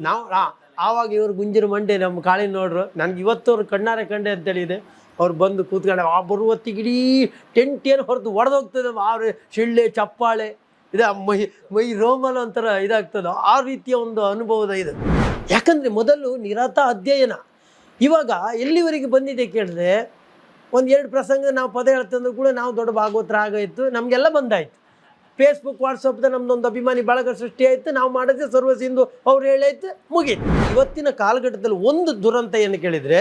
ನಾವು ಆವಾಗ ಇವ್ರು ಗುಂಜಿರ ಮಂಡೆ ನಮ್ಮ ಕಾಳಿ ನೋಡ್ರು. ನನ್ಗೆ ಇವತ್ತು ಅವ್ರು ಕಣ್ಣಾರೆ ಕಂಡೆ ಅಂತೇಳಿದೆ ಅವ್ರು ಬಂದು ಕೂತ್ಕೊಂಡೆ ಆ ಬರುವ ಇಡೀ ಟೆಂಟ್ ಏನು ಹೊರತು ಒಡೆದೋಗ್ತದೆ ಆರು ಶಿಳ್ಳೆ, ಚಪ್ಪಾಳೆ. ಇದೆ ಮೈ ಮೈ ರೋಮಲ್ ಒಂಥರ ಇದಾಗ್ತದೆ. ಆ ರೀತಿಯ ಒಂದು ಅನುಭವದ ಇದು. ಯಾಕಂದರೆ ಮೊದಲು ನಿರತ ಅಧ್ಯಯನ. ಇವಾಗ ಎಲ್ಲಿವರೆಗೆ ಬಂದಿದೆ ಕೇಳಿದ್ರೆ, ಒಂದು ಎರಡು ಪ್ರಸಂಗ ನಾವು ಪದ ಹೇಳ್ತಂದ್ರೂ ಕೂಡ ನಾವು ದೊಡ್ಡ ಭಾಗವತರ ಆಗೋಯ್ತು, ನಮಗೆಲ್ಲ ಬಂದಾಯ್ತು. ಫೇಸ್ಬುಕ್ ವಾಟ್ಸಪ್ದ ನಮ್ದೊಂದು ಅಭಿಮಾನಿ ಬಳಗ ಸೃಷ್ಟಿ ಆಯ್ತು. ನಾವು ಮಾಡಿದ್ರೆ ಸರ್ವಸಿಂದು ಅವ್ರು ಹೇಳೈತೆ ಮುಗೀತು. ಇವತ್ತಿನ ಕಾಲಘಟ್ಟದಲ್ಲಿ ಒಂದು ದುರಂತ ಏನು ಕೇಳಿದರೆ,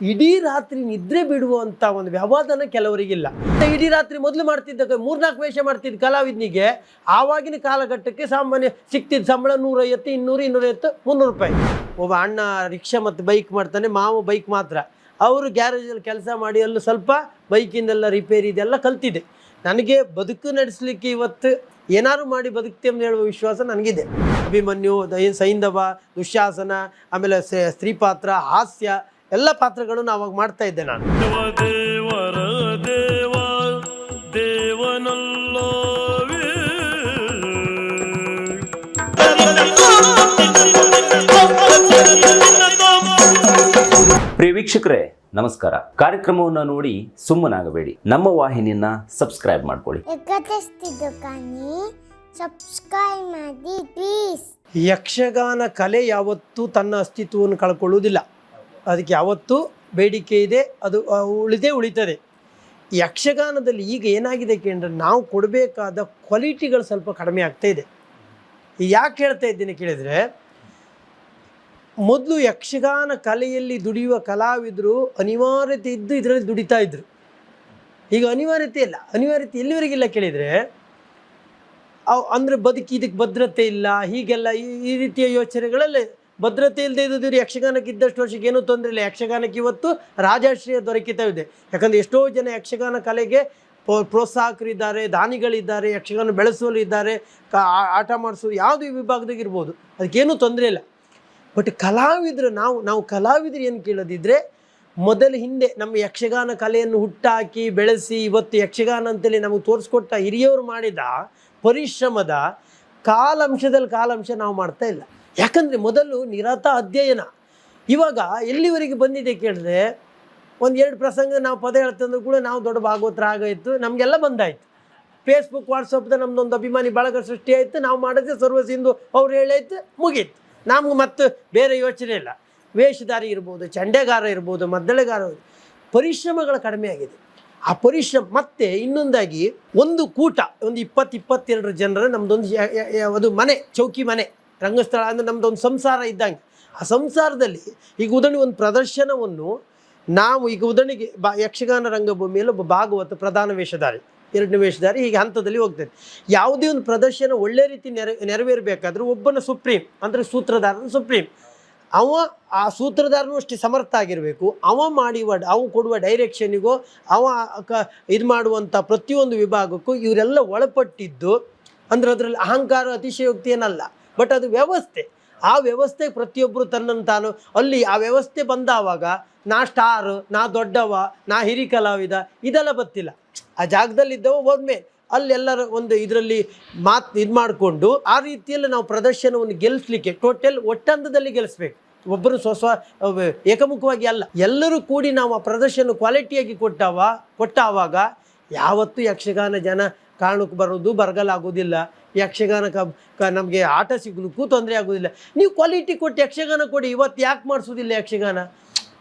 ಇಡೀ ರಾತ್ರಿ ನಿದ್ರೆ ಬಿಡುವಂಥ ಒಂದು ವ್ಯವಧಾನ ಕೆಲವರಿಗಿಲ್ಲ ಇಡೀ ರಾತ್ರಿ ಮೊದಲು ಮಾಡ್ತಿದ್ದ ಮೂರ್ನಾಲ್ಕು ವೇಷ ಮಾಡ್ತಿದ್ದ ಕಲಾವಿದನಿಗೆ, ಆವಾಗಿನ ಕಾಲಘಟ್ಟಕ್ಕೆ ಸಾಮಾನ್ಯ ಸಿಕ್ತಿದ್ದ ಸಂಬಳ ನೂರೈವತ್ತು, ಇನ್ನೂರು, ಇನ್ನೂರೈವತ್ತು, ಮುನ್ನೂರು ರೂಪಾಯಿ. ಒಬ್ಬ ಅಣ್ಣ ರಿಕ್ಷಾ ಮತ್ತು ಬೈಕ್ ಮಾಡ್ತಾನೆ, ಮಾವ ಬೈಕ್ ಮಾತ್ರ. ಅವರು ಗ್ಯಾರೇಜಲ್ಲಿ ಕೆಲಸ ಮಾಡಿ ಅಲ್ಲೂ ಸ್ವಲ್ಪ ಬೈಕಿಂದೆಲ್ಲ ರಿಪೇರಿ ಇದೆಲ್ಲ ಕಲ್ತಿದೆ. ನನಗೆ ಬದುಕು ನಡೆಸಲಿಕ್ಕೆ ಇವತ್ತು ಏನಾದ್ರು ಮಾಡಿ ಬದುಕ್ತೇವೆ ಅಂತ ಹೇಳುವ ವಿಶ್ವಾಸ ನನಗಿದೆ. ಅಭಿಮನ್ಯು ದಯ ಸೈಂಧವ, ದುಶ್ಯಾಸನ, ಆಮೇಲೆ ಸ್ತ್ರೀ ಪಾತ್ರ, ಹಾಸ್ಯ ಎಲ್ಲ ಪಾತ್ರಗಳು ಅವಾಗ ಮಾಡ್ತಾ ಇದ್ದೆ ನಾನು. ದೇವರ ಪ್ರಿಯ ವೀಕ್ಷಕರೇ ನಮಸ್ಕಾರ. ಕಾರ್ಯಕ್ರಮವನ್ನು ನೋಡಿ ಸುಮ್ಮನಾಗಬೇಡಿ. ನಮ್ಮ ವಾಹಿನಿಯನ್ನ ಸಬ್ಸ್ಕ್ರೈಬ್ ಮಾಡ್ಕೊಳ್ಳಿ. ಸಬ್ಸ್ಕ್ರೈಬ್ ಮಾಡಿ ಪ್ಲೀಸ್ ಯಕ್ಷಗಾನ ಕಲೆ ಯಾವತ್ತೂ ತನ್ನ ಅಸ್ತಿತ್ವವನ್ನು ಕಳ್ಕೊಳ್ಳುವುದಿಲ್ಲ. ಅದಕ್ಕೆ ಯಾವತ್ತೂ ಬೇಡಿಕೆ ಇದೆ ಅದು ಉಳಿದೇ ಉಳಿತದೆ. ಯಕ್ಷಗಾನದಲ್ಲಿ ಈಗ ಏನಾಗಿದೆ ಕೇಳಿದ್ರೆ ನಾವು ಕೊಡಬೇಕಾದ ಕ್ವಾಲಿಟಿಗಳು ಸ್ವಲ್ಪ ಕಡಿಮೆ ಆಗ್ತಾ ಇದೆ. ಯಾಕೆ ಹೇಳ್ತಾ ಇದ್ದೀನಿ ಕೇಳಿದರೆ ಮೊದಲು ಯಕ್ಷಗಾನ ಕಲೆಯಲ್ಲಿ ದುಡಿಯುವ ಕಲಾವಿದರು ಅನಿವಾರ್ಯತೆ ಇದ್ದು ಇದರಲ್ಲಿ ದುಡಿತಾ ಇದ್ರು. ಈಗ ಅನಿವಾರ್ಯತೆ ಇಲ್ಲ. ಅನಿವಾರ್ಯತೆ ಎಲ್ಲಿವರೆಗಿಲ್ಲ ಕೇಳಿದರೆ ಅವು ಅಂದರೆ ಬದುಕಿ ಇದಕ್ಕೆ ಭದ್ರತೆ ಇಲ್ಲ, ಹೀಗೆಲ್ಲ ಈ ಈ ರೀತಿಯ ಯೋಚನೆಗಳಲ್ಲಿ ಭದ್ರತೆ ಇಲ್ಲದೆ ಇದ್ದಿದ್ರು ಯಕ್ಷಗಾನಕ್ಕೆ ಇದ್ದಷ್ಟು ವರ್ಷಕ್ಕೆ ಏನೂ ತೊಂದರೆ ಇಲ್ಲ. ಯಕ್ಷಗಾನಕ್ಕೆ ಇವತ್ತು ರಾಜಾಶ್ರಯ ದೊರಕಿತಾ ಇದೆ. ಯಾಕಂದರೆ ಎಷ್ಟೋ ಜನ ಯಕ್ಷಗಾನ ಕಲೆಗೆ ಪ್ರೋತ್ಸಾಹಕರು ಪ್ರೋತ್ಸಾಹಕರಿದ್ದಾರೆ, ದಾನಿಗಳಿದ್ದಾರೆ, ಯಕ್ಷಗಾನ ಇದ್ದಾರೆ, ಕ ಆಟ ಮಾಡಿಸೋ ಯಾವುದೇ ವಿಭಾಗದಾಗ ಇರ್ಬೋದು. ಅದಕ್ಕೇನೂ ತೊಂದರೆ ಇಲ್ಲ. ಬಟ್ ಕಲಾವಿದರು ನಾವು ನಾವು ಕಲಾವಿದರು ಏನು ಕೇಳೋದಿದ್ರೆ ಮೊದಲು ಹಿಂದೆ ನಮ್ಮ ಯಕ್ಷಗಾನ ಕಲೆಯನ್ನು ಹುಟ್ಟಾಕಿ ಬೆಳೆಸಿ ಇವತ್ತು ಯಕ್ಷಗಾನ ಅಂತೇಳಿ ನಮಗೆ ತೋರಿಸ್ಕೊಟ್ಟ ಹಿರಿಯವರು ಮಾಡಿದ ಪರಿಶ್ರಮದ ಕಾಲಂಶದಲ್ಲಿ ಕಾಲಾಂಶ ನಾವು ಮಾಡ್ತಾ ಇಲ್ಲ. ಯಾಕಂದರೆ ಮೊದಲು ನಿರತ ಅಧ್ಯಯನ. ಇವಾಗ ಎಲ್ಲಿವರೆಗೆ ಬಂದಿದೆ ಕೇಳಿದ್ರೆ ಒಂದು ಎರಡು ಪ್ರಸಂಗ ನಾವು ಪದ ಹೇಳ್ತಂದ್ರೂ ಕೂಡ ನಾವು ದೊಡ್ಡ ಭಾಗವತರ ಆಗೋಯ್ತು ನಮಗೆಲ್ಲ ಬಂದಾಯ್ತು. ಫೇಸ್ಬುಕ್ ವಾಟ್ಸಪ್ದ ನಮ್ದೊಂದು ಅಭಿಮಾನಿ ಬಳಗ ಸೃಷ್ಟಿ ಆಯಿತು, ನಾವು ಮಾಡಿದ್ರೆ ಸರ್ವಸಿಂದು ಅವ್ರು ಹೇಳಾಯ್ತು ಮುಗೀತು. ನಮ್ಗೆ ಮತ್ತು ಬೇರೆ ಯೋಚನೆ ಇಲ್ಲ. ವೇಷಧಾರಿ ಇರ್ಬೋದು, ಚಂಡೆಗಾರ ಇರ್ಬೋದು, ಮದ್ದಳೆಗಾರ. ಪರಿಶ್ರಮಗಳು ಕಡಿಮೆ ಆಗಿದೆ. ಆ ಪರಿಶ್ರಮ ಮತ್ತೆ ಇನ್ನೊಂದಾಗಿ ಒಂದು ಕೂಟ, ಒಂದು ಇಪ್ಪತ್ತು, ಇಪ್ಪತ್ತೆರಡು ಜನರ ನಮ್ಮದೊಂದು ಅದು ಮನೆ, ಚೌಕಿ ಮನೆ, ರಂಗಸ್ಥಳ ಅಂದರೆ ನಮ್ಮದೊಂದು ಸಂಸಾರ ಇದ್ದಂಗೆ. ಆ ಸಂಸಾರದಲ್ಲಿ ಈಗ ಉದಾಹರಣೆ ಒಂದು ಪ್ರದರ್ಶನವನ್ನು ನಾವು ಈಗ ಉದಾಹರಣೆಗೆ ಬಾ ಯಕ್ಷಗಾನ ರಂಗಭೂಮಿಯಲ್ಲಿ ಒಬ್ಬ ಭಾಗವತ ಪ್ರಧಾನ ವೇಷಧಾರಿ. ಎರಡನೇ ವೇಷಧಾರಿ ಹೀಗೆ ಹಂತದಲ್ಲಿ ಹೋಗ್ತದೆ ಯಾವುದೇ ಒಂದು ಪ್ರದರ್ಶನ ಒಳ್ಳೆ ರೀತಿ ನೆರ, ನೆರವೇರಬೇಕಾದ್ರೂ ಒಬ್ಬನ ಸುಪ್ರೀಂ, ಅಂದರೆ ಸೂತ್ರಧಾರನ ಸುಪ್ರೀಂ, ಅವ ಆ ಸೂತ್ರಧಾರನು ಅಷ್ಟೇ ಸಮರ್ಥ ಆಗಿರಬೇಕು. ಅವ ಮಾಡುವ, ಅವ ಕೊಡುವ ಡೈರೆಕ್ಷನಿಗೂ ಅವ ಕ ಇದು ಮಾಡುವಂಥ ಪ್ರತಿಯೊಂದು ವಿಭಾಗಕ್ಕೂ ಇವರೆಲ್ಲ ಒಳಪಟ್ಟಿದ್ದು, ಅಂದರೆ ಅದರಲ್ಲಿ ಅಹಂಕಾರ, ಅತಿಶಯೋಕ್ತಿ ಏನಲ್ಲ, ಬಟ್ ಅದು ವ್ಯವಸ್ಥೆ. ಆ ವ್ಯವಸ್ಥೆ ಪ್ರತಿಯೊಬ್ಬರು ತನ್ನನ್ನು ತಾನು, ಅಲ್ಲಿ ಆ ವ್ಯವಸ್ಥೆ ಬಂದಾವಾಗ, ನಾ ಸ್ಟಾರ್, ನಾ ದೊಡ್ಡವ, ನಾ ಹಿರಿ ಕಲಾವಿದ ಇದೆಲ್ಲ ಗೊತ್ತಿಲ್ಲ. ಆ ಜಾಗದಲ್ಲಿದ್ದವ ಹೋದ್ಮೇಲೆ ಅಲ್ಲೆಲ್ಲರ ಒಂದು ಇದರಲ್ಲಿ ಮಾತು ಇದು ಮಾಡಿಕೊಂಡು ಆ ರೀತಿಯಲ್ಲಿ ನಾವು ಪ್ರದರ್ಶನವನ್ನು ಗೆಲ್ಲಿಸ್ಲಿಕ್ಕೆ ಟೋಟಲ್ ಒಟ್ಟಂದದಲ್ಲಿ ಗೆಲ್ಲಿಸ್ಬೇಕು ಒಬ್ಬರು ಸ್ವಸ್ವ ಸ್ವ ಏಕಮುಖವಾಗಿ ಅಲ್ಲ. ಎಲ್ಲರೂ ಕೂಡಿ ನಾವು ಆ ಪ್ರದರ್ಶನ ಕ್ವಾಲಿಟಿಯಾಗಿ ಕೊಟ್ಟವ, ಕೊಟ್ಟಾವಾಗ ಯಾವತ್ತೂ ಯಕ್ಷಗಾನ ಜನ ಕಾರಣಕ್ಕೆ ಬರೋದು ಬರಗಾಲ ಆಗೋದಿಲ್ಲ ಯಕ್ಷಗಾನ ಕ ನಮಗೆ ಆಟ ಸಿಗ್ಲಿಕ್ಕೂ ತೊಂದರೆ ಆಗೋದಿಲ್ಲ. ನೀವು ಕ್ವಾಲಿಟಿ ಕೊಟ್ಟು ಯಕ್ಷಗಾನ ಕೊಡಿ, ಇವತ್ತು ಯಾಕೆ ಮಾಡಿಸೋದಿಲ್ಲ ಯಕ್ಷಗಾನ?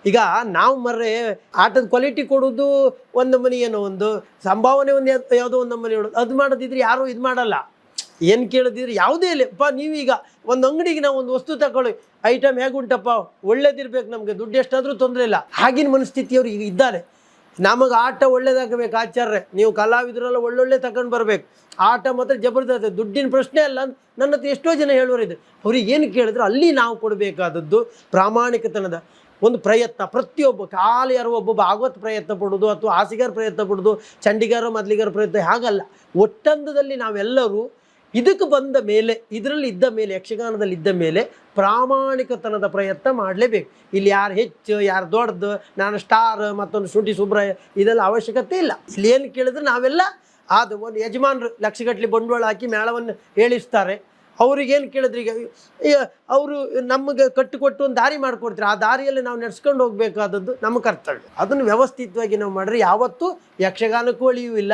ಈಗ ನಾವು ಮರ್ರೆ ಆಟದ ಕ್ವಾಲಿಟಿ ಕೊಡೋದು ಒಂದು ಮನೆ ಏನೋ ಒಂದು, ಸಂಭಾವನೆ ಒಂದು ಯಾವ್ದ್- ಒಂದು ನಮ್ಮನೆ ಹೇಳೋದು ಅದು ಮಾಡೋದಿದ್ರೆ ಯಾರೂ ಇದು ಮಾಡಲ್ಲ. ಏನು ಕೇಳೋದಿದ್ರೆ ಯಾವುದೇ ಇಲ್ಲ ಪ ನೀವೀಗ ಒಂದು ಅಂಗಡಿಗೆ ನಾವು ಒಂದು ವಸ್ತು ತಗೊಳ್ಳಿ ಐಟಮ್ ಹೇಗುಂಟಪ್ಪ? ಒಳ್ಳೇದಿರ್ಬೇಕು ನಮಗೆ. ದುಡ್ಡು ಎಷ್ಟಾದರೂ ತೊಂದರೆ ಇಲ್ಲ. ಆಗಿನ ಮನಸ್ಥಿತಿಯವರು ಈಗ ಇದ್ದಾರೆ. ನಮಗೆ ಆಟ ಒಳ್ಳೇದಾಗಬೇಕು ಆಚಾರ್ಯ ನೀವು ಕಲಾವಿದರೆಲ್ಲ ಒಳ್ಳೊಳ್ಳೆ ತಗೊಂಡು ಬರಬೇಕು. ಆಟ ಮಾತ್ರ ಜಬರ್ದಸ್ತ್. ದುಡ್ಡಿನ ಪ್ರಶ್ನೆ ಅಲ್ಲ ನನ್ನ ಹತ್ರ ಎಷ್ಟೋ ಜನ ಹೇಳುವರಿದ್ದಾರೆ ಅವ್ರಿಗೆ ಏನು ಕೇಳಿದ್ರು ಅಲ್ಲಿ ನಾವು ಕೊಡಬೇಕಾದದ್ದು ಪ್ರಾಮಾಣಿಕತನದ. ಒಂದು ಪ್ರಯತ್ನ, ಪ್ರತಿಯೊಬ್ಬ ಕಾಲು ಯಾರೋ ಒಬ್ಬ ಭಾಗವತ್ ಪ್ರಯತ್ನ ಪಡೋದು ಅಥವಾ ಹಾಸಿಗಾರ ಪ್ರಯತ್ನ ಪಡೋದು ಚಂಡಿಗಾರ ಮೊದಲಿಗಾರ ಪ್ರಯತ್ನ ಹಾಗಲ್ಲ. ಒಟ್ಟಂದದಲ್ಲಿ ನಾವೆಲ್ಲರೂ ಇದಕ್ಕೆ ಬಂದ ಮೇಲೆ, ಇದರಲ್ಲಿ ಇದ್ದ ಮೇಲೆ, ಯಕ್ಷಗಾನದಲ್ಲಿ ಇದ್ದ ಮೇಲೆ ಪ್ರಾಮಾಣಿಕತನದ ಪ್ರಯತ್ನ ಮಾಡಲೇಬೇಕು. ಇಲ್ಲಿ ಯಾರು ಹೆಚ್ಚು, ಯಾರು ದೊಡ್ಡದು, ನಾನು ಸ್ಟಾರ್, ಮತ್ತೊಂದು ಶುಂಠಿ ಸುಬ್ರಾಯ ಇದೆಲ್ಲ ಅವಶ್ಯಕತೆ ಇಲ್ಲ. ಇಲ್ಲಿ ಏನು ಕೇಳಿದ್ರೆ ನಾವೆಲ್ಲ ಅದು ಒಂದು ಯಜಮಾನರು ಲಕ್ಷಗಟ್ಟಲೆ ಬಂಡವಾಳ ಹಾಕಿ ಮೇಳವನ್ನು ಹೇಳಿಸ್ತಾರೆ. ಅವ್ರಿಗೇನು ಕೇಳಿದ್ರೆ ಈಗ? ಅವರು ನಮಗೆ ಕಟ್ಟಿಕೊಟ್ಟು ಒಂದು ದಾರಿ ಮಾಡಿಕೊಡ್ತಾರೆ? ಆ ದಾರಿಯಲ್ಲಿ ನಾವು ನಡೆಸ್ಕೊಂಡು ಹೋಗಬೇಕಾದದ್ದು ನಮ್ಮ ಕರ್ತವ್ಯ. ಅದನ್ನು ವ್ಯವಸ್ಥಿತವಾಗಿ ನಾವು ಮಾಡಿದ್ರೆ ಯಾವತ್ತೂ ಯಕ್ಷಗಾನಕ್ಕೂ ಇಲ್ಲ,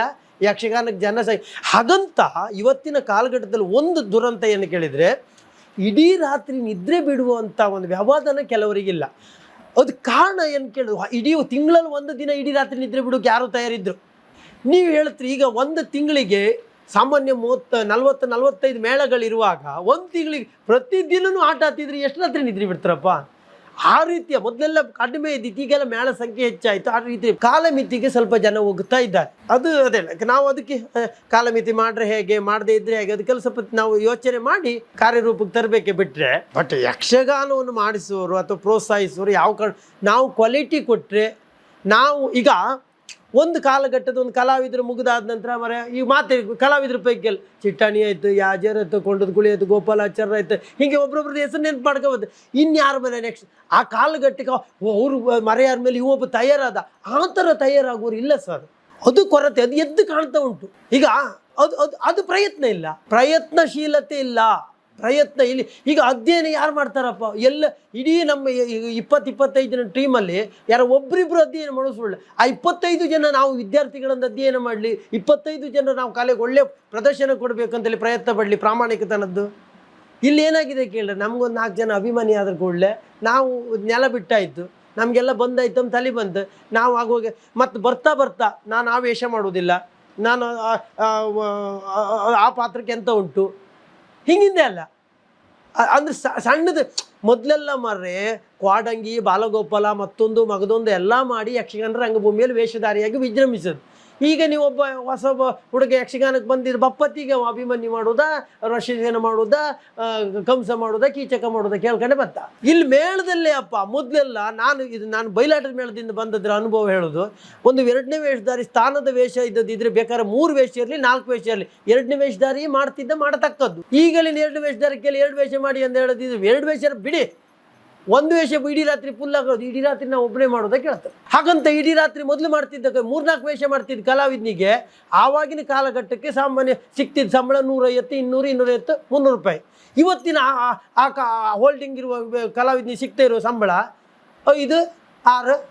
ಯಕ್ಷಗಾನಕ್ಕೆ ಜನ ಸಹ ಹಾಗಂತ ಇವತ್ತಿನ ಕಾಲಘಟ್ಟದಲ್ಲಿ ಒಂದು ದುರಂತ ಏನು ಕೇಳಿದರೆ, ಇಡೀ ರಾತ್ರಿ ನಿದ್ರೆ ಬಿಡುವಂಥ ಒಂದು ವ್ಯವಧಾನ ಕೆಲವರಿಗಿಲ್ಲ. ಅದು ಕಾರಣ ಏನು ಕೇಳಿದ್ರು? ಇಡೀ ತಿಂಗಳಲ್ಲಿ ಒಂದು ದಿನ ಇಡೀ ರಾತ್ರಿ ನಿದ್ರೆ ಬಿಡೋಕೆ ಯಾರು ತಯಾರಿದ್ರು. ನೀವು ಹೇಳ್ತೀರಿ, ಈಗ ಒಂದು ತಿಂಗಳಿಗೆ ಸಾಮಾನ್ಯ ಮೂವತ್ತು, ನಲ್ವತ್ತು, ನಲ್ವತ್ತೈದು ಮೇಳಗಳಿರುವಾಗ ಒಂದು ತಿಂಗಳಿಗೆ ಪ್ರತಿದಿನವೂ ಆಟ ಆಡ್ತಿದ್ರೆ, ಎಷ್ಟು ರಾತ್ರಿ ನಿದ್ರೆ ಬಿಡ್ತಾರಪ್ಪ? ಆ ರೀತಿಯ ಮೊದಲೆಲ್ಲ ಕಡಿಮೆ ಇದ್ದಿತ್ತು, ಈಗೆಲ್ಲ ಮೇಳ ಸಂಖ್ಯೆ ಹೆಚ್ಚಾಯಿತು, ಆ ರೀತಿ ಕಾಲಮಿತಿಗೆ ಸ್ವಲ್ಪ ಜನ ಹೋಗ್ತಾ ಇದ್ದಾರೆ. ಅದು ಅದೇ ನಾವು ಅದಕ್ಕೆ ಕಾಲಮಿತಿ ಮಾಡ್ರೆ ಹೇಗೆ, ಮಾಡದೆ ಇದ್ರೆ ಹೇಗೆ, ಅದಕ್ಕೆಲ್ಲ ಸ್ವಲ್ಪ ನಾವು ಯೋಚನೆ ಮಾಡಿ ಕಾರ್ಯರೂಪಕ್ಕೆ ತರಬೇಕೆ ಬಿಟ್ಟರೆ ಬಟ್ ಯಕ್ಷಗಾನವನ್ನು ಮಾಡಿಸುವವರು ಅಥವಾ ಪ್ರೋತ್ಸಾಹಿಸುವವರು ಯಾವ ಕಾರಣ, ನಾವು ಕ್ವಾಲಿಟಿ ಕೊಟ್ಟರೆ ನಾವು ಈಗ ಒಂದು ಕಾಲಘಟ್ಟದ ಒಂದು ಕಲಾವಿದರು ಮುಗಿದಾದ ನಂತರ ಮರ, ಈ ಮಾತೆ ಕಲಾವಿದ್ರ ಪೈಕಿ ಎಲ್ಲ, ಚಿಟ್ಟಾಣಿ ಆಯ್ತು, ಯಾಜರ್ ಆಯ್ತು, ಕೊಂಡದ ಗುಳಿ ಆಯ್ತು ಗೋಪಾಲಾಚಾರ್ಯ ಆಯ್ತು, ಹೀಗೆ ಒಬ್ರೊಬ್ರದ್ದು ಹೆಸರು ನೆನ್ಪು ಮಾಡ್ಕೋಬೋದು. ಇನ್ಯಾರ ಮೇಲೆ ನೆಕ್ಸ್ಟ್ ಆ ಕಾಲಘಟ್ಟಕ್ಕೆ ಅವರು ಮರೆಯಾರ ಮೇಲೆ ಇವೊಬ್ಬ ತಯಾರಾದ, ಆ ಥರ ತಯಾರಾಗೋರು ಇಲ್ಲ ಸರ್ ಅದು ಕೊರತೆ, ಅದು ಎದ್ದು ಕಾಣ್ತಾ ಉಂಟು. ಈಗ, ಅದು ಅದು ಅದು ಪ್ರಯತ್ನ ಇಲ್ಲ. ಪ್ರಯತ್ನಶೀಲತೆ ಇಲ್ಲ. ಪ್ರಯತ್ನ ಇಲ್ಲಿ. ಈಗ ಅಧ್ಯಯನ ಯಾರು ಮಾಡ್ತಾರಪ್ಪ? ಎಲ್ಲ ಇಡೀ ನಮ್ಮ ಇಪ್ಪತ್ತು ಇಪ್ಪತ್ತೈದು ಜನ ಟೀಮಲ್ಲಿ ಯಾರೋ ಒಬ್ಬರಿಬ್ಬರು ಅಧ್ಯಯನ ಮಾಡೋದು ಆ ಇಪ್ಪತ್ತೈದು ಜನ ನಾವು ವಿದ್ಯಾರ್ಥಿಗಳನ್ನು ಅಧ್ಯಯನ ಮಾಡಲಿ, ಇಪ್ಪತ್ತೈದು ಜನ ನಾವು ಕಾಲೇಜ್ ಒಳ್ಳೆ ಪ್ರದರ್ಶನ ಕೊಡಬೇಕಂತೇಳಿ ಪ್ರಯತ್ನ ಪಡಲಿ ಪ್ರಾಮಾಣಿಕತನದ್ದು. ಇಲ್ಲಿ ಏನಾಗಿದೆ ಕೇಳಿದ್ರೆ ನಮಗೊಂದು ನಾಲ್ಕು ಜನ ಅಭಿಮಾನಿ ಆದ ಕೂಡಲೇ ನಾವು ನೆಲ ಬಿಟ್ಟಾಯಿತು ನಮಗೆಲ್ಲ ಬಂದಾಯ್ತು ಅಂತ ತಲೆ ಬಂತು ನಾವು ಆಗೋಗಿ ಮತ್ತು ಬರ್ತಾ ಬರ್ತಾ ನಾನು ಆವೇಶ ಮಾಡುವುದಿಲ್ಲ. ನಾನು ಆ ಪಾತ್ರಕ್ಕೆ ಎಂತ ಉಂಟು? ಹಿಂಗಿಂದೆ ಅಲ್ಲ. ಅಂದ್ರೆ ಸಣ್ಣದು ಮೊದಲೆಲ್ಲ ಮಾರ್ರೆ, ಕ್ವಾಡಂಗಿ, ಬಾಲಗೋಪಾಲ, ಮತ್ತೊಂದು, ಮಗದೊಂದು ಎಲ್ಲ ಮಾಡಿ ಯಕ್ಷಗಾನ ರಂಗಭೂಮಿಯಲ್ಲಿ ವೇಷಧಾರಿಯಾಗಿ ವಿಜೃಂಭಿಸೋದು. ಈಗ ನೀವು ಒಬ್ಬ ಹೊಸ ಹುಡುಗ ಯಕ್ಷಗಾನಕ್ಕೆ ಬಂದಿದ್ದು, ಬಪ್ಪತ್ತಿಗೆ ಅಭಿಮನ್ಯು ಮಾಡೋದಾ ರಶಿಸೇನ ಮಾಡೋದಾ ಕಂಸ ಮಾಡೋದಾ, ಕೀಚಕ ಮಾಡುದ ಕೇಳ್ಕೊಂಡೆ ಬತ್ತ ಇಲ್ಲಿ ಮೇಳದಲ್ಲಿ ಅಪ್ಪ, ಮೊದಲೆಲ್ಲ ನಾನು ಇದು ನಾನು ಬಯಲಾಟದ ಮೇಳದಿಂದ ಬಂದದ್ರ ಅನುಭವ ಹೇಳೋದು, ಒಂದು ಎರಡನೇ ವೇಷಧಾರಿ ಸ್ಥಾನದ ವೇಷ ಇದ್ದದಿದ್ರೆ ಬೇಕಾದ್ರೆ ಮೂರು ವೇಷ ಇರಲಿ, ನಾಲ್ಕು ವೇಷ ಇರಲಿ. ಎರಡನೇ ವೇಷಧಾರಿ ಮಾಡ್ತಿದ್ದ ಮಾಡತಕ್ಕದ್ದು. ಈಗಲಿನ ಎರಡು ವೇಷಧಾರಿ ಕೇಳಿ ಎರಡು ವೇಷ ಮಾಡಿ ಅಂತ ಹೇಳೋದಿದ್ರು ಎರಡು ವೇಷ ಬಿಡಿ. ಒಂದು ವೇಷ ಇಡೀ ರಾತ್ರಿ ಫುಲ್ ಆಗೋದು, ಇಡೀ ರಾತ್ರಿ ನಾವು ಒಬ್ಬನೇ ಮಾಡೋದ ಕೇಳ್ತಾರೆ. ಹಾಗಂತ ಇಡೀ ರಾತ್ರಿ ಮೊದಲು ಮಾಡ್ತಿದ್ದ ಮೂರ್ನಾಲ್ಕು ವೇಷ ಮಾಡ್ತಿದ್ದ ಕಲಾವಿದನಿಗೆ ಆವಾಗಿನ ಕಾಲಘಟ್ಟಕ್ಕೆ ಸಾಮಾನ್ಯ ಸಿಕ್ತಿದ್ದ ಸಂಬಳ ನೂರೈವತ್ತು, ಇನ್ನೂರು, ಇನ್ನೂರೈವತ್ತು, ಮುನ್ನೂರು ರೂಪಾಯಿ. ಇವತ್ತಿನ ಆ- ಹೋಲ್ಡಿಂಗ್ ಇರುವ ಕಲಾವಿದನಿಗೆ ಸಿಗ್ತಾ ಇರೋ ಸಂಬಳ ಇದು ಆರು,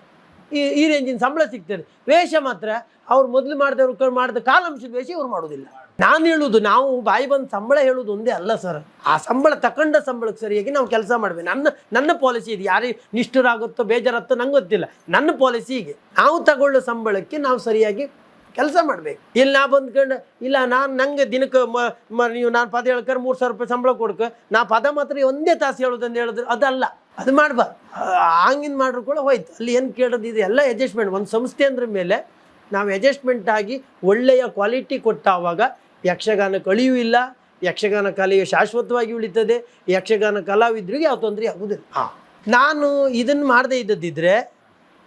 ಈ ಈ ರೇಂಜಿನ ಸಂಬಳ ಸಿಗ್ತದೆ. ವೇಷ ಮಾತ್ರ, ಅವ್ರು ಮೊದಲು ಮಾಡಿದವ್ರು ಮಾಡಿದ ಕಾಲಂಶದ ವೇಷ ಇವ್ರು ಮಾಡೋದಿಲ್ಲ. ನಾನು ಹೇಳುದು, ನಾವು ಬಾಯಿ ಬಂದು ಸಂಬಳ ಹೇಳೋದು ಒಂದೇ ಅಲ್ಲ ಸರ್. ಆ ಸಂಬಳ ತಕೊಂಡ ಸಂಬಳಕ್ಕೆ ಸರಿಯಾಗಿ ನಾವು ಕೆಲಸ ಮಾಡ್ಬೇಕು. ನನ್ನ ನನ್ನ ಪಾಲಿಸಿ ಇದು. ಯಾರಿಗೆ ನಿಷ್ಠರಾಗುತ್ತೋ ಬೇಜಾರತ್ತೋ ನಂಗೆ ಗೊತ್ತಿಲ್ಲ. ನನ್ನ ಪಾಲಿಸಿ ಹೀಗೆ. ನಾವು ತಗೊಳ್ಳೋ ಸಂಬಳಕ್ಕೆ ನಾವು ಸರಿಯಾಗಿ ಕೆಲಸ ಮಾಡಬೇಕು. ಇಲ್ಲಿ ನಾ ಬಂದ್ಕೊಂಡು, ಇಲ್ಲ, ನಾನು ನಂಗೆ ದಿನಕ್ಕೆ ಮ ನೀವು ನಾನು ಪದ ಹೇಳ್ಕರ್ ಮೂರು ಸಾವಿರ ರೂಪಾಯಿ ಸಂಬಳ ಕೊಡ್ಕ. ನಾ ಪದ ಮಾತ್ರ ಒಂದೇ ತಾಸು ಹೇಳೋದಂತ ಹೇಳಿದ್ರೆ ಅದಲ್ಲ. ಅದು ಮಾಡಬಾರ್ದು. ಹಂಗಿನ ಮಾಡ್ರು ಕೂಡ ಹೋಯ್ತು. ಅಲ್ಲಿ ಏನು ಕೇಳೋದು ಇದು ಎಲ್ಲ ಅಡ್ಜಸ್ಟ್ಮೆಂಟ್ ಒಂದು ಸಂಸ್ಥೆ ಅಂದ್ರ ಮೇಲೆ ನಾವು ಅಡ್ಜಸ್ಟ್ಮೆಂಟ್ ಆಗಿ ಒಳ್ಳೆಯ ಕ್ವಾಲಿಟಿ ಕೊಟ್ಟಾವಾಗ ಯಕ್ಷಗಾನಕ್ಕೆ ಕಳಿಯೂ ಇಲ್ಲ ಯಕ್ಷಗಾನ ಕಲೆಯು ಶಾಶ್ವತವಾಗಿ ಉಳಿತದೆ ಯಕ್ಷಗಾನ ಕಲಾವಿದರಿಗೆ ಯಾವ ತೊಂದರೆ ಆಗುವುದಿಲ್ಲ ಹಾಂ. ನಾನು ಇದನ್ನು ಮಾಡದೇ ಇದ್ದದ್ದಿದ್ರೆ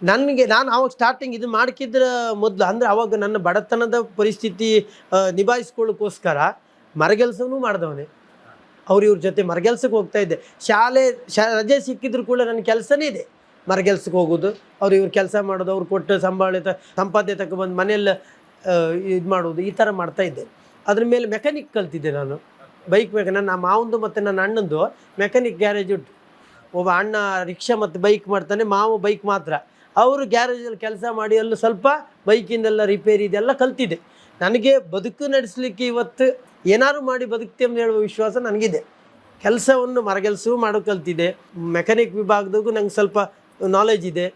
ನನಗೆ ನಾನು ಅವಾಗ ಸ್ಟಾರ್ಟಿಂಗ್ ಇದು ಮಾಡ್ಕಿದ್ರ ಮೊದಲು ಅಂದರೆ ಅವಾಗ ನನ್ನ ಬಡತನದ ಪರಿಸ್ಥಿತಿ ನಿಭಾಯಿಸ್ಕೊಳ್ಳೋಕ್ಕೋಸ್ಕರ ಮರಗೆಲ್ಸನೂ ಮಾಡಿದವನೇ. ಅವ್ರ ಇವ್ರ ಜೊತೆ ಮರಗೆಲ್ಸಕ್ಕೆ ಹೋಗ್ತಾ ಇದ್ದೆ. ಶಾಲೆ ಶಾ ರಜೆ ಸಿಕ್ಕಿದ್ರು ಕೂಡ ನನ್ನ ಕೆಲಸನೇ ಇದೆ. ಮರಗೆಲ್ಸಕ್ಕೆ ಹೋಗೋದು ಅವ್ರು ಇವ್ರು ಕೆಲಸ ಮಾಡೋದು ಅವ್ರು ಕೊಟ್ಟು ಸಂಬಾಳಿತ ಸಂಪಾದ್ಯ ತಗೊಂಡ್ಬಂದು ಮನೆಯಲ್ಲಿ ಇದು ಮಾಡೋದು ಈ ಥರ ಮಾಡ್ತಾ ಇದ್ದೆ. ಅದ್ರ ಮೇಲೆ ಮೆಕ್ಯಾನಿಕ್ ಕಲ್ತಿದ್ದೆ ನಾನು. ಬೈಕ್ ಮೇಲೆ ನನ್ನ ಮಾವಂದು ಮತ್ತು ನನ್ನ ಅಣ್ಣಂದು ಮೆಕ್ಯಾನಿಕ್ ಗ್ಯಾರೇಜ್ ಉಂಟು. ಒಬ್ಬ ಅಣ್ಣ ರಿಕ್ಷಾ ಮತ್ತು ಬೈಕ್ ಮಾಡ್ತಾನೆ, ಮಾವು ಬೈಕ್ ಮಾತ್ರ. ಅವರು ಗ್ಯಾರೇಜಲ್ಲಿ ಕೆಲಸ ಮಾಡಿ ಅಲ್ಲೂ ಸ್ವಲ್ಪ ಬೈಕಿಂದೆಲ್ಲ ರಿಪೇರಿ ಇದೆಲ್ಲ ಕಲ್ತಿದ್ದೆ. ನನಗೆ ಬದುಕು ನಡೆಸಲಿಕ್ಕೆ ಇವತ್ತು ಏನಾದ್ರು ಮಾಡಿ ಬದುಕ್ತೆ ಅಂತ ಹೇಳುವ ವಿಶ್ವಾಸ ನನಗಿದೆ. ಕೆಲಸವನ್ನು ಮರಗೆಲಸವೂ ಮಾಡೋ ಕಲ್ತಿದೆ ಮೆಕ್ಯಾನಿಕ್ ವಿಭಾಗದಾಗೂ ನಂಗೆ ಸ್ವಲ್ಪ ನಾಲೆಜ್ ಇದೆ.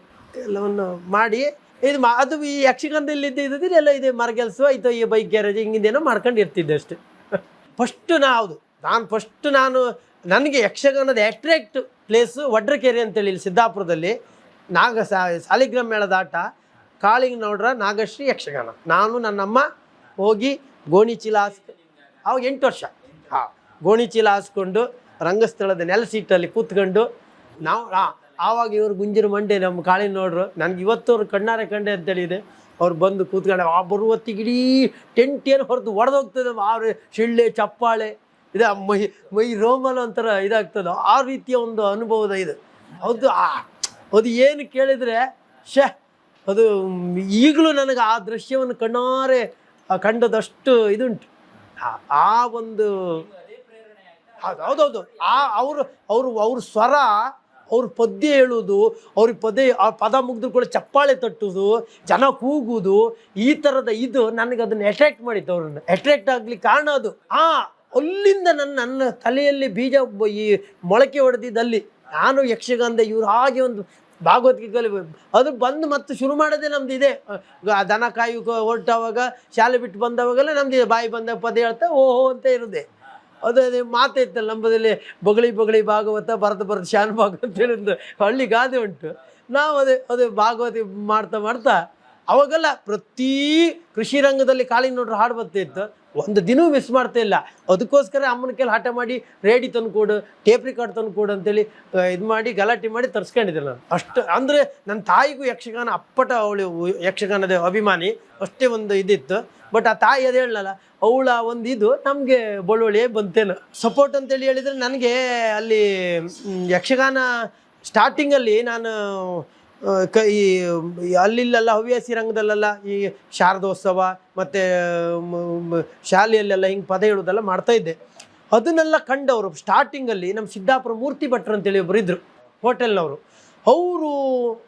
ಎಲ್ಲವನ್ನು ಮಾಡಿ ಇದು ಮಾ ಅದು ಈ ಯಕ್ಷಗಾನದಲ್ಲಿ ಇದ್ದಿದ್ರೆ ಎಲ್ಲ ಇದೆ ಮರಗೆಲಸ ಆಯ್ತು ಈ ಬೈಕ್ ಗ್ಯಾರೇಜ್ ಹಿಂಗಿಂದೇನೋ ಮಾಡ್ಕೊಂಡು ಇರ್ತಿದ್ದೆ ಅಷ್ಟೆ. ಫಸ್ಟು ನಾ ಹೌದು. ನಾನು ಫಸ್ಟ್ ನಾನು ನನಗೆ ಯಕ್ಷಗಾನದ ಅಟ್ರ್ಯಾಕ್ಟ್ ಪ್ಲೇಸು ವಡ್ರಕೆರೆ ಅಂತೇಳಿ ಇಲ್ಲಿ ಸಿದ್ದಾಪುರದಲ್ಲಿ ನಾಗ ಸಾಲಿಗ್ರಾಮ್ ಮೇಳದ ಆಟ, ಕಾಳಿಂಗ್ ನೋಡ್ರ ನಾಗಶ್ರೀ ಯಕ್ಷಗಾನ. ನಾನು ನನ್ನಮ್ಮ ಹೋಗಿ ಗೋಣಿ ಚೀಲ ಹಾಸ್ಕ ಅವಾಗ ಎಂಟು ವರ್ಷ. ಹಾಂ. ಗೋಣಿ ಚೀಲ ಹಾಸ್ಕೊಂಡು ರಂಗಸ್ಥಳದ ನೆಲ ಸೀಟಲ್ಲಿ ಕೂತ್ಕೊಂಡು ನಾವು ಹಾಂ. ಆವಾಗ ಇವರು ಗುಂಜಿರು ಮಂಡೆ ನಮ್ಮ ಕಾಳಿ ನೋಡ್ರು. ನನಗೆ ಇವತ್ತು ಅವ್ರು ಕಣ್ಣಾರೆ ಕಂಡೆ ಅಂತೇಳಿದೆ ಅವ್ರು ಬಂದು ಕೂತ್ಕೊಂಡೆ ಆ ಬರುವತ್ತಿಗೆ ಇಡೀ ಟೆಂಟ್ ಏನು ಹೊರತು ಒಡೆದೋಗ್ತದೆ ಆರು ಶಿಳ್ಳೆ ಚಪ್ಪಾಳೆ. ಇದು ಮೈ ಮೈ ರೋಮಲ್ ಒಂಥರ ಇದಾಗ್ತದೆ. ಆ ರೀತಿಯ ಒಂದು ಅನುಭವದ ಇದು. ಹೌದು ಆ ಅದು ಏನು ಕೇಳಿದರೆ ಶೇ ಅದು ಈಗಲೂ ನನಗೆ ಆ ದೃಶ್ಯವನ್ನು ಕಣ್ಣಾರೆ ಕಂಡದಷ್ಟು ಇದುಂಟು. ಆ- ಒಂದು ಹೌದು ಹೌದೌದು ಆ ಅವರು ಅವರು ಅವ್ರ ಸ್ವರ ಅವ್ರ ಪದ್ಯ ಹೇಳೋದು, ಅವ್ರಿಗೆ ಪದೇ ಆ ಪದ ಮುಗಿದ್ರು ಕೂಡ ಚಪ್ಪಾಳೆ ತಟ್ಟೋದು, ಜನ ಕೂಗುವುದು ಈ ಥರದ ಇದು ನನಗೆ ಅದನ್ನು ಅಟ್ರ್ಯಾಕ್ಟ್ ಮಾಡಿತ್ತು ಅವ್ರನ್ನ. ಅಟ್ರ್ಯಾಕ್ಟ್ ಆಗಲಿ ಕಾರಣ ಅದು. ಆ, ಅಲ್ಲಿಂದ ನನ್ನ ನನ್ನ ತಲೆಯಲ್ಲಿ ಬೀಜ ಈ ಮೊಳಕೆ ಹೊಡೆದಿದ್ದಲ್ಲಿ ನಾನು ಯಕ್ಷಗಾನದ ಇವ್ರು ಹಾಗೆ ಒಂದು ಭಾಗವದ್ಗೀತೆಯಲ್ಲಿ ಅದು ಬಂದು ಮತ್ತೆ ಶುರು ಮಾಡೋದೇ ನಮ್ದು ಇದೆ. ದನ ಕಾಯು ಹೊರಟವಾಗ, ಶಾಲೆ ಬಿಟ್ಟು ಬಂದವಾಗೆಲ್ಲ ನಮ್ದು ಇದೆ. ಬಾಯಿ ಬಂದ ಪದ ಹೇಳ್ತಾ ಓಹೋ ಅಂತ ಇರುದೆ. ಅದು ಮಾತೈತೆ ಇತ್ತಲ್ಲ ಬಗಳಿ ಬೊಗಳಿ ಭಾಗವತ ಬರೆದು ಭರತ ಶಾನ್ ಭಾಗವತ ಅಂತ ಹೇಳಿದ್ದು ಹಳ್ಳಿ ಗಾದೆ ಉಂಟು. ನಾವು ಅದೇ ಅದೇ ಭಾಗವತಿ ಮಾಡ್ತಾ ಮಾಡ್ತಾ ಅವಾಗೆಲ್ಲ ಪ್ರತಿ ಕೃಷಿ ರಂಗದಲ್ಲಿ ಕಾಳಿ ನೋಡ್ರೆ ಹಾಡು ಬರ್ತಿತ್ತು ಒಂದು ದಿನವೂ ಮಿಸ್ ಮಾಡ್ತಾ ಇಲ್ಲ. ಅದಕ್ಕೋಸ್ಕರ ಅಮ್ಮನ ಕೈಲಿ ಹಾಟ ಮಾಡಿ ರೇಡಿ ತಂದು ಕೊಡು ಟೇಪ್ ರಿಕಾರ್ಡ್ ತಂದು ಕೊಡು ಅಂತೇಳಿ ಇದು ಮಾಡಿ, ಗಲಾಟೆ ಮಾಡಿ ತರಿಸ್ಕೊಂಡಿದ್ದೆ ನಾನು. ಅಷ್ಟು, ಅಂದರೆ ನನ್ನ ತಾಯಿಗೂ ಯಕ್ಷಗಾನ ಅಪ್ಪಟ ಅವಳು ಯಕ್ಷಗಾನದ ಅಭಿಮಾನಿ. ಅಷ್ಟೇ ಒಂದು ಇದಿತ್ತು. ಬಟ್ ಆ ತಾಯಿ ಅದು ಹೇಳಲ್ಲ, ಅವಳ ಒಂದು ಇದು ನಮಗೆ ಬಳುವಳಿಯೇ ಬಂತೇನು. ಸಪೋರ್ಟ್ ಅಂತೇಳಿ ಹೇಳಿದರೆ ನನಗೆ ಅಲ್ಲಿ ಯಕ್ಷಗಾನ ಸ್ಟಾರ್ಟಿಂಗಲ್ಲಿ ನಾನು ಕ, ಈ, ಅಲ್ಲಿಲ್ಲೆಲ್ಲ ಹವ್ಯಾಸಿ ರಂಗದಲ್ಲೆಲ್ಲ ಈ ಶಾರದೋತ್ಸವ ಮತ್ತು ಶಾಲೆಯಲ್ಲೆಲ್ಲ ಹಿಂಗೆ ಪದ ಹೇಳೋದೆಲ್ಲ ಮಾಡ್ತಾಯಿದ್ದೆ ಅದನ್ನೆಲ್ಲ ಕಂಡವರು ಸ್ಟಾರ್ಟಿಂಗಲ್ಲಿ ನಮ್ಮ ಸಿದ್ದಾಪುರ ಮೂರ್ತಿ ಭಟ್ರು ಅಂತೇಳಿ ಒಬ್ಬರು ಇದ್ದರು ಹೋಟೆಲ್ನವರು. ಅವರು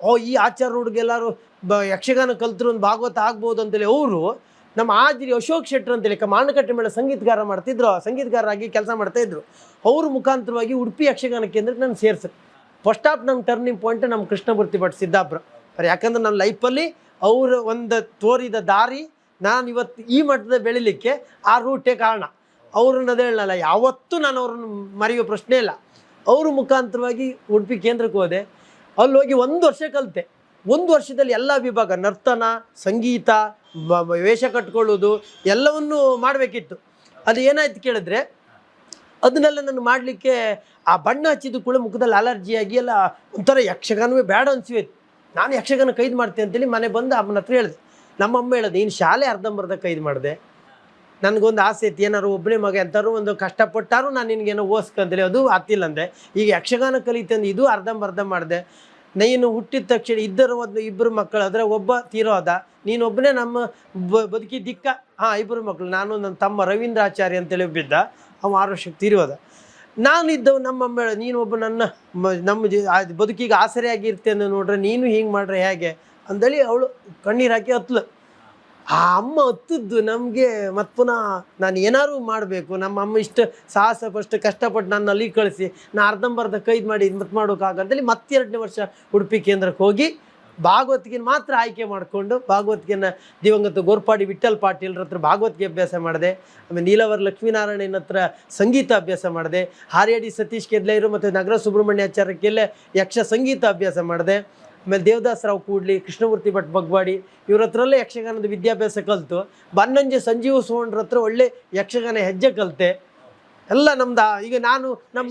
ಓ ಈ ಆಚಾರ ಹುಡುಗೆಲ್ಲರೂ ಬ ಯಕ್ಷಗಾನ ಕಲ್ತರು ಒಂದು ಭಾಗವತ ಆಗ್ಬೋದು ಅಂತೇಳಿ, ಅವರು ನಮ್ಮ ಆದಿರಿ ಅಶೋಕ್ ಶೆಟ್ಟರ್ ಅಂತೇಳಿ ಮಾನಕಟ್ಟೆ ಮೇಲೆ ಸಂಗೀತಗಾರ ಮಾಡ್ತಿದ್ರು. ಸಂಗೀತಗಾರರಾಗಿ ಕೆಲಸ ಮಾಡ್ತಾ ಇದ್ರು. ಅವ್ರ ಮುಖಾಂತರವಾಗಿ ಉಡುಪಿ ಯಕ್ಷಗಾನ ಕೇಂದ್ರಕ್ಕೆ ನಾನು ಸೇರ್ಸಕ್ಕೆ ಫಸ್ಟ್ ಆಫ್ ನಮ್ಮ ಟರ್ನಿಂಗ್ ಪಾಯಿಂಟ್ ನಮ್ಮ ಕೃಷ್ಣಮೂರ್ತಿ ಭಟ್ ಸಿದ್ದಾಪುರ. ಯಾಕಂದ್ರೆ ನನ್ನ ಲೈಫಲ್ಲಿ ಅವರು ಒಂದು ತೋರಿದ ದಾರಿ ನಾನು ಇವತ್ತು ಈ ಮಟ್ಟದ ಬೆಳಿಲಿಕ್ಕೆ ಆ ರೂಟೇ ಕಾರಣ. ಅವ್ರನ್ನ ಅದೇ ಹೇಳಲ್ಲ, ಯಾವತ್ತೂ ನಾನು ಅವ್ರನ್ನ ಮರೆಯೋ ಪ್ರಶ್ನೆ ಇಲ್ಲ. ಅವ್ರ ಮುಖಾಂತರವಾಗಿ ಉಡುಪಿ ಕೇಂದ್ರಕ್ಕೆ ಹೋದೆ. ಅಲ್ಲಿ ಹೋಗಿ ಒಂದು ವರ್ಷ ಕಲಿತೆ. ಒಂದು ವರ್ಷದಲ್ಲಿ ಎಲ್ಲ ವಿಭಾಗ, ನರ್ತನ, ಸಂಗೀತ ವೇಷ ಕಟ್ಕೊಳ್ಳೋದು ಎಲ್ಲವನ್ನೂ ಮಾಡಬೇಕಿತ್ತು. ಅದು ಏನಾಯ್ತು ಕೇಳಿದ್ರೆ, ಅದನ್ನೆಲ್ಲ ನಾನು ಮಾಡಲಿಕ್ಕೆ ಆ ಬಣ್ಣ ಹಚ್ಚಿದ್ದು ಕೂಡ ಮುಖದಲ್ಲಿ ಅಲರ್ಜಿಯಾಗಿ ಎಲ್ಲ ಒಂಥರ ಯಕ್ಷಗಾನವೇ ಬೇಡ ಅನ್ಸಿತ್ತು ನಾನು ಯಕ್ಷಗಾನ ಕೈದು ಮಾಡ್ತೇನೆ ಅಂತೇಳಿ ಮನೆ ಬಂದು ಅಮ್ಮನ ಹತ್ರ ಹೇಳಿದೆ. ನಮ್ಮಮ್ಮ ಹೇಳಿದೆ ಇನ್ನು ಶಾಲೆ ಅರ್ಧಂಬರ್ಧ ಕೈದು ಮಾಡಿದೆ. ನನಗೊಂದು ಆಸೆ ಐತಿ ಏನಾರು ಒಬ್ಬನೇ ಮಗ ಎಂತಾರು ಒಂದು ಕಷ್ಟಪಟ್ಟಾರು ನಾನು ನಿನಗೇನೋ ಓಸ್ಕಂತೇಳಿ ಅದು ಆತಿಲ್ಲ ಅಂದೆ ಈಗ ಯಕ್ಷಗಾನ ಕಲಿತಂದು ಇದು ಅರ್ಧಂಬರ್ಧ ಮಾಡಿದೆ. ನೀನು ಹುಟ್ಟಿದ ತಕ್ಷಣ ಇದ್ದರು ಒಂದು ಇಬ್ಬರು ಮಕ್ಕಳು, ಆದರೆ ಒಬ್ಬ ತೀರೋದ. ನೀನೊಬ್ಬನೇ ನಮ್ಮ ಬದುಕಿ ದಿಕ್ಕ. ಹಾಂ ಇಬ್ಬರು ಮಕ್ಕಳು. ನಾನು ನನ್ನ ತಮ್ಮ ರವೀಂದ್ರ ಆಚಾರ್ಯ ಅಂತೇಳಿ ಬಿದ್ದ ಅವ ಆರು ವರ್ಷಕ್ಕೆ ತೀರೋದ. ನಾನು ಇದ್ದವು ನಮ್ಮ ನೀನು ಒಬ್ಬ ನನ್ನ ನಮ್ಮ ಬದುಕಿಗೆ ಆಸರೆಯಾಗಿ ಆಗಿರ್ತೇನೆ ನೋಡ್ರೆ ನೀನು ಹಿಂಗೆ ಮಾಡ್ರೆ ಹೇಗೆ? ಅಂದೇಳಿ ಅವಳು ಕಣ್ಣೀರು ಹಾಕಿ ಹತ್ಲು ಆ ಅಮ್ಮ ಒತ್ತಿದ್ದು ನಮಗೆ ಮತ್ತು ಪುನಃ ನಾನು ಏನಾದ್ರು ಮಾಡಬೇಕು. ನಮ್ಮ ಅಮ್ಮ ಇಷ್ಟು ಸಾಹಸ ಪಷ್ಟು ಕಷ್ಟಪಟ್ಟು ನನ್ನ ಅಲ್ಲಿ ಕಳಿಸಿ ನಾನು ಅರ್ಧಂಬರ್ಧ ಕೈದು ಮಾಡಿ ಮತ್ತೆ ಮಾಡೋಕ್ಕಾಗಂತೇಳಿ ಮತ್ತೆರಡನೇ ವರ್ಷ ಉಡುಪಿ ಕೇಂದ್ರಕ್ಕೆ ಹೋಗಿ ಭಾಗವತ್ಗಿನ ಮಾತ್ರ ಆಯ್ಕೆ ಮಾಡಿಕೊಂಡು ಭಾಗವತ್ಗಿನ ದಿವಂಗತ ಗೋರ್ಪಾಡಿ ವಿಠಲ್ ಪಾಟೀಲ್ರ ಹತ್ರ ಭಾಗವತ್ಗೆ ಅಭ್ಯಾಸ ಮಾಡಿದೆ, ಆಮೇಲೆ ನೀಲವರ್ ಲಕ್ಷ್ಮೀನಾರಾಯಣನ ಹತ್ರ ಸಂಗೀತ ಅಭ್ಯಾಸ ಮಾಡಿದೆ ಹಾರ್ಯಡಿ ಸತೀಶ್ ಕೆದ್ಲೇರು ಮತ್ತು ನಗರ ಸುಬ್ರಹ್ಮಣ್ಯಾಚಾರ್ಯಕ್ಕೆಲ್ಲೇ ಯಕ್ಷ ಸಂಗೀತ ಅಭ್ಯಾಸ ಮಾಡಿದೆ. ಆಮೇಲೆ ದೇವದಾಸರಾವ್ ಕೂಡ್ಲಿ, ಕೃಷ್ಣಮೂರ್ತಿ ಭಟ್ ಬಗ್ವಾಡಿ ಇವ್ರ ಹತ್ರಲ್ಲೇ ಯಕ್ಷಗಾನದ ವಿದ್ಯಾಭ್ಯಾಸ ಕಲಿತು. ಬನ್ನಂಜೆ ಸಂಜೀವ ಸುವರ್ಣರ ಹತ್ರ ಒಳ್ಳೆ ಯಕ್ಷಗಾನ ಹೆಜ್ಜೆ ಕಲಿತೆ. ಎಲ್ಲ ನಮ್ದು, ಈಗ ನಾನು ನಮ್ಮ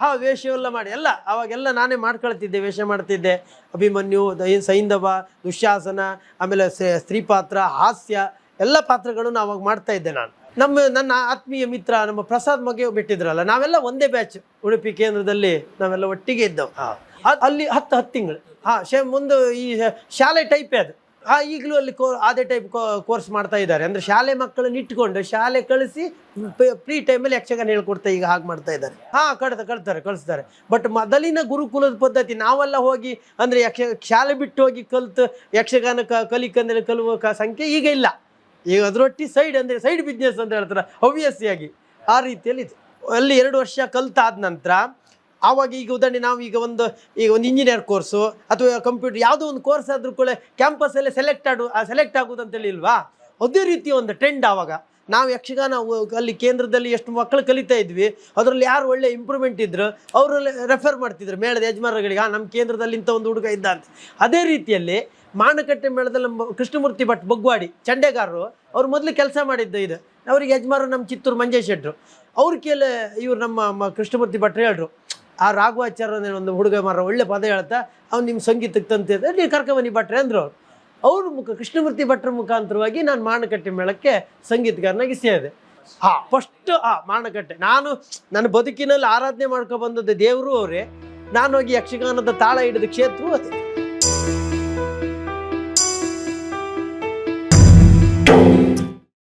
ಹಾ ವೇಷವೆಲ್ಲ ಮಾಡಿ, ಎಲ್ಲ ಅವಾಗೆಲ್ಲ ನಾನೇ ಮಾಡ್ಕೊಳ್ತಿದ್ದೆ, ವೇಷ ಮಾಡ್ತಿದ್ದೆ. ಅಭಿಮನ್ಯು ಸೈಂಧವ ದುಶ್ಯಾಸನ, ಆಮೇಲೆ ಸ್ತ್ರೀ ಪಾತ್ರ, ಹಾಸ್ಯ, ಎಲ್ಲ ಪಾತ್ರಗಳನ್ನು ಅವಾಗ ಮಾಡ್ತಾ ಇದ್ದೆ ನಾನು. ನಮ್ಮ ನನ್ನ ಆತ್ಮೀಯ ಮಿತ್ರ, ನಮ್ಮ ಪ್ರಸಾದ್ ಮಗೆ ಬಿಟ್ಟಿದ್ರಲ್ಲ, ನಾವೆಲ್ಲ ಒಂದೇ ಬ್ಯಾಚ್ ಉಡುಪಿ ಕೇಂದ್ರದಲ್ಲಿ ನಾವೆಲ್ಲ ಒಟ್ಟಿಗೆ ಇದ್ದವು. ಅಲ್ಲಿ ಹತ್ತು ಹತ್ತು ತಿಂಗಳು. ಹಾ, ಶೇ ಮುಂದೆ ಈ ಶಾಲೆ ಟೈಪೇ ಅದು. ಆ, ಈಗಲೂ ಅಲ್ಲಿ ಕೋ, ಅದೇ ಟೈಪ್ ಕೋರ್ಸ್ ಮಾಡ್ತಾ ಇದ್ದಾರೆ. ಅಂದರೆ ಶಾಲೆ ಮಕ್ಕಳನ್ನ ಇಟ್ಕೊಂಡು ಶಾಲೆ ಕಳಿಸಿ ಫ್ರೀ ಟೈಮಲ್ಲಿ ಯಕ್ಷಗಾನ ಹೇಳ್ಕೊಡ್ತಾ ಈಗ ಹಾಗೆ ಮಾಡ್ತಾ ಇದ್ದಾರೆ. ಹಾಂ ಕಡ್ದ ಕಳ್ತಾರೆ ಕಳಿಸ್ತಾರೆ. ಬಟ್ ಮೊದಲಿನ ಗುರುಕುಲದ ಪದ್ಧತಿ, ನಾವೆಲ್ಲ ಹೋಗಿ ಅಂದರೆ ಯಕ್ಷ, ಶಾಲೆ ಬಿಟ್ಟು ಹೋಗಿ ಕಲಿತು ಯಕ್ಷಗಾನ ಕಲಿಕಂದ್ರೆ ಕಲುವ ಸಂಖ್ಯೆ ಈಗ ಇಲ್ಲ. ಈಗ ಅದರೊಟ್ಟಿ ಸೈಡ್ ಅಂದರೆ ಸೈಡ್ ಬಿಸ್ನೆಸ್ ಅಂತ ಹೇಳ್ತಾರೆ ಹವ್ಯಾಸಿಯಾಗಿ ಆ ರೀತಿಯಲ್ಲಿ ಇದೆ. ಅಲ್ಲಿ ಎರಡು ವರ್ಷ ಕಲಿತಾದ ನಂತರ ಆವಾಗ ಈಗ ಉದಾಹರಣೆ ನಾವು ಈಗ ಒಂದು ಈಗ ಒಂದು ಇಂಜಿನಿಯರ್ ಕೋರ್ಸು ಅಥವಾ ಕಂಪ್ಯೂಟರ್ ಯಾವುದೋ ಒಂದು ಕೋರ್ಸ್ ಆದರೂ ಕೂಡ ಕ್ಯಾಂಪಸಲ್ಲೇ ಸೆಲೆಕ್ಟ್ ಆಡು ಸೆಲೆಕ್ಟ್ ಆಗೋದು ಅಂತೇಳಿ ಇಲ್ವಾ ಅದೇ ರೀತಿ ಒಂದು ಟ್ರೆಂಡ್ ಆವಾಗ. ನಾವು ಯಕ್ಷಗಾನ ಅಲ್ಲಿ ಕೇಂದ್ರದಲ್ಲಿ ಎಷ್ಟು ಮಕ್ಕಳು ಕಲಿತಾ ಇದ್ವಿ, ಅದರಲ್ಲಿ ಯಾರು ಒಳ್ಳೆ ಇಂಪ್ರೂವ್ಮೆಂಟ್ ಇದ್ರು, ಅವರಲ್ಲಿ ರೆಫರ್ ಮಾಡ್ತಿದ್ರು ಮೇಳದ ಯಜಮಾನರುಗಳಿಗೆ ನಮ್ಮ ಕೇಂದ್ರದಲ್ಲಿ ಇಂಥ ಒಂದು ಹುಡುಗ ಇದ್ದ ಅಂತ. ಅದೇ ರೀತಿಯಲ್ಲಿ ಮಾನಕಟ್ಟೆ ಮೇಳದಲ್ಲಿ ನಮ್ಮ ಕೃಷ್ಣಮೂರ್ತಿ ಭಟ್ ಬಗ್ವಾಡಿ, ಚಂಡೆಗಾರರು, ಅವ್ರು ಮೊದಲು ಕೆಲಸ ಮಾಡಿದ್ದು ಇದು. ಅವ್ರಿಗೆ ಯಜಮಾನರು ನಮ್ಮ ಚಿತ್ತೂರು ಮಂಜೇಶ್ ಶೆಟ್ರು ಅವ್ರ ಕೇಳ, ಇವ್ರು ನಮ್ಮ ಕೃಷ್ಣಮೂರ್ತಿ ಭಟ್ರು ಹೇಳ್ರು ಆ ರಾಘವಾಚಾರ್ಯ ಒಂದು ಹುಡುಗ ಮಾರ ಒಳ್ಳೆ ಪದ ಹೇಳ್ತಾ, ಅವ್ನು ನಿಮ್ಮ ಸಂಗೀತಕ್ಕೆ ತಂತೆ ನೀವು ಕರ್ಕೊಬನ್ನಿ ಭಟ್ರೆ ಅಂದ್ರು ಅವರು. ಅವ್ರ ಮುಖ, ಕೃಷ್ಣಮೂರ್ತಿ ಭಟ್ರ ಮುಖಾಂತರವಾಗಿ ನಾನು ಮಾರಣಕಟ್ಟೆ ಮೇಳಕ್ಕೆ ಸಂಗೀತಗಾರನಾಗಿ ಸೇರಿದೆ. ಹಾ ಫಸ್ಟ್ ಆ ಮಾರಣಕಟ್ಟೆ ನಾನು, ನನ್ನ ಬದುಕಿನಲ್ಲಿ ಆರಾಧನೆ ಮಾಡ್ಕೊಂಡು ಬಂದದ್ದು ದೇವರು ಅವರೇ. ನಾನು ಹೋಗಿ ಯಕ್ಷಗಾನದ ತಾಳ ಹಿಡಿದ ಕ್ಷೇತ್ರವೂ ಅದೇ